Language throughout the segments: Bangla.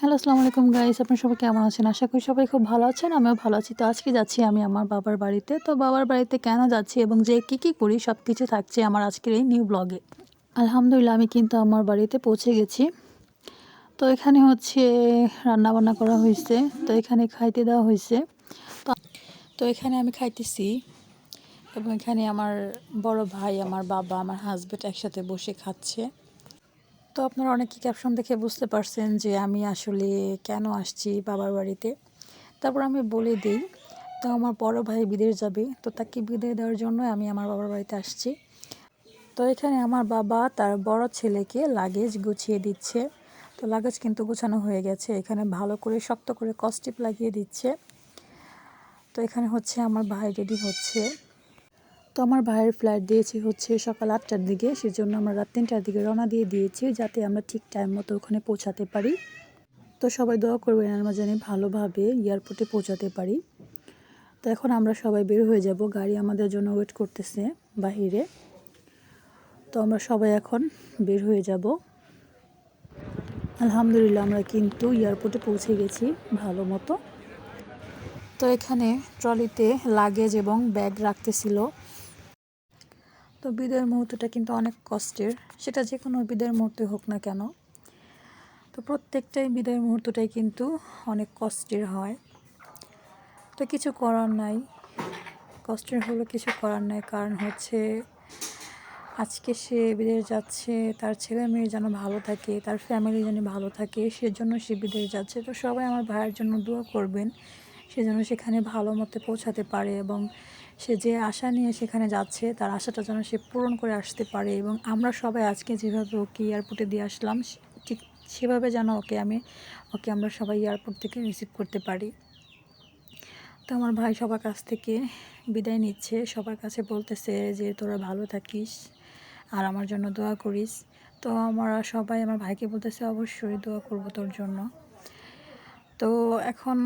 হ্যালো, আসসালামু আলাইকুম গাইস, আপনার সবাই কেমন আছেন? আশা করি সবাই খুব ভালো আছেন, আমিও ভালো আছি। তো আজকে যাচ্ছি আমি আমার বাবার বাড়িতে। তো বাবার বাড়িতে কেন যাচ্ছি এবং যে কী কী করি সব কিছু থাকছে আমার আজকের এই নিউ ব্লগে। আলহামদুলিল্লাহ, আমি কিন্তু আমার বাড়িতে পৌঁছে গেছি। তো এখানে হচ্ছে রান্না বান্না করা হয়েছে, তো এখানে খাইতে দেওয়া হয়েছে। তো এখানে আমি খাইতেছি এবং এখানে আমার বড় ভাই, আমার বাবা, আমার হাজব্যান্ড একসাথে বসে খাচ্ছে। তো আপনারা অনেকে ক্যাপশন দেখে বুঝতে পারছেন যে আমি আসলে কেন আসছি বাবার বাড়িতে। তারপর আমি বলে দিই, তো আমার বড় ভাই বিদেশ যাবে, তো তাকে বিদায় দেওয়ার জন্য আমি আমার বাবার বাড়িতে আসছি। তো এখানে আমার বাবা তার বড় ছেলেকে লাগেজ গুছিয়ে দিচ্ছে। তো লাগেজ কিন্তু গুছানো হয়ে গেছে, এখানে ভালো করে শক্ত করে কস্টিপ লাগিয়ে দিচ্ছে। তো এখানে হচ্ছে আমার ভাই রেডি হচ্ছে। তো আমার ভাইয়ের ফ্লাইট দিয়েছি হচ্ছে সকাল আটটার দিকে। সেজন্য আমরা রাত তিনটার দিকে রওনা দিয়ে দিয়েছি যাতে আমরা ঠিক টাইম মতো ওখানে পৌঁছাতে পারি। তো সবাই দোয়া করবেন আমরা জানি ভালোভাবে এয়ারপোর্টে পৌঁছাতে পারি। তো এখন আমরা সবাই বের হয়ে যাব। গাড়ি আমাদের জন্য ওয়েট করতেছে বাহিরে। তো আমরা সবাই এখন বের হয়ে যাব। আলহামদুলিল্লাহ আমরা কিন্তু এয়ারপোর্টে পৌঁছে গেছি ভালো মতো। তো এখানে ট্রলিতে লাগেজ এবং ব্যাগ রাখতেছিল। তো বিদায়ের মুহূর্তটা কিন্তু অনেক কষ্টের। সেটা যে কোনো বিদায়ের মুহূর্তে হোক না কেন। তো প্রত্যেকটাই বিদায়ের মুহূর্তটাই কিন্তু অনেক কষ্টের হয়। তো কিছু করার নাই। কষ্টের হলো কিছু করার নাই। কারণ হচ্ছে আজকে সে বিদেশ যাচ্ছে, তার ছেলে মেয়ে যেন ভালো থাকে, তার ফ্যামিলি যেন ভালো থাকে, সেজন্য সে বিদেশ যাচ্ছে। তো সবাই আমার ভাইয়ের জন্য দোয়া করবেন। সে যেন সেখানে ভালো মতো পৌঁছাতে পারে এবং সে যে আশা নিয়ে সেখানে যাচ্ছে, তার আশাটা যেন সে পূরণ করে আসতে পারে এবং আমরা সবাই আজকে যেভাবে ওকে এয়ারপোর্টে দিয়ে আসলাম ঠিক সেভাবে যেন ওকে আমি, ওকে আমরা সবাই এয়ারপোর্ট থেকে রিসিভ করতে পারি। তো আমার ভাই সবার কাছ থেকে বিদায় নিচ্ছে, সবার কাছে বলতেছে যে, তোরা ভালো থাকিস আর আমার জন্য দোয়া করিস। তো আমরা সবাই, আমার ভাইকে বলতেছে, অবশ্যই দোয়া করব তোর জন্য। তো এখন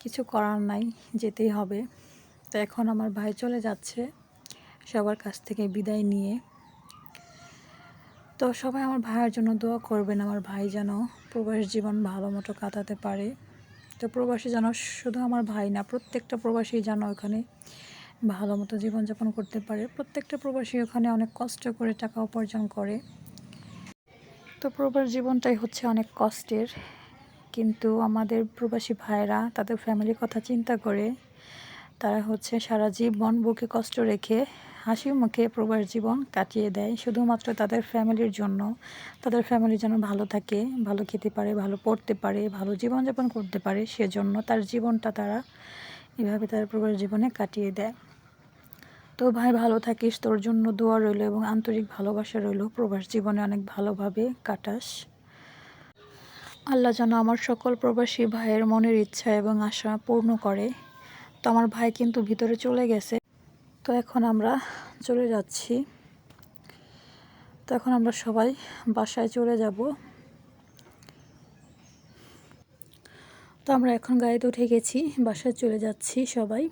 কিছু করার নাই, যেতেই হবে। তো এখন আমার ভাই চলে যাচ্ছে সবার কাছ থেকে বিদায় নিয়ে। তো সবাই আমার ভাইয়ের জন্য দোয়া করবেন, আমার ভাই যেন প্রবাস জীবন ভালো মতো কাটাতে পারে। তো প্রবাসী যেন শুধু আমার ভাই না, প্রত্যেকটা প্রবাসী যেন ওখানে ভালো মতো জীবনযাপন করতে পারে। প্রত্যেকটা প্রবাসী ওখানে অনেক কষ্ট করে টাকা উপার্জন করে। তো প্রবাস জীবনটাই হচ্ছে অনেক কষ্টের। কিন্তু আমাদের প্রবাসী ভাইরা তাদের ফ্যামিলির কথা চিন্তা করে তারা হচ্ছে সারা জীবন বুকে কষ্ট রেখে হাসি মুখে প্রবাস জীবন কাটিয়ে দেয়। শুধুমাত্র তাদের ফ্যামিলির জন্য। তাদের ফ্যামিলি যেন ভালো থাকে, ভালো খেতে পারে, ভালো পড়তে পারে, ভালো জীবনযাপন করতে পারে, সেজন্য তার জীবনটা তারা এভাবে তার প্রবাস জীবনে কাটিয়ে দেয়। তো ভাই, ভালো থাকিস, তোর জন্য দোয়া রইল এবং আন্তরিক ভালোবাসা রইল। প্রবাস জীবনে অনেক ভালোভাবে কাটাস। আল্লাহ যেন আমার সকল প্রবাসী ভাইয়ের মনের ইচ্ছা এবং আশা পূর্ণ করে। তো আমার ভাই কিন্তু ভিতরে চলে গেছে। তো এখন আমরা চলে যাচ্ছি। তো এখন আমরা সবাই বাসায় চলে যাব। তো আমরা এখন গাড়িতে উঠে গেছি, বাসায় চলে যাচ্ছি সবাই।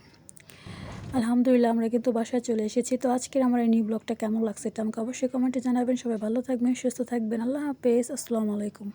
আলহামদুলিল্লাহ আমরা কিন্তু বাসায় চলে এসেছি। তো আজকের আমার এই নিউ ব্লগটা কেমন লাগছে এটা আমাকে অবশ্যই কমেন্টে জানাবেন। সবাই ভালো থাকবেন, সুস্থ থাকবেন। আল্লাহ হাফেজ। আসসালামু আলাইকুম।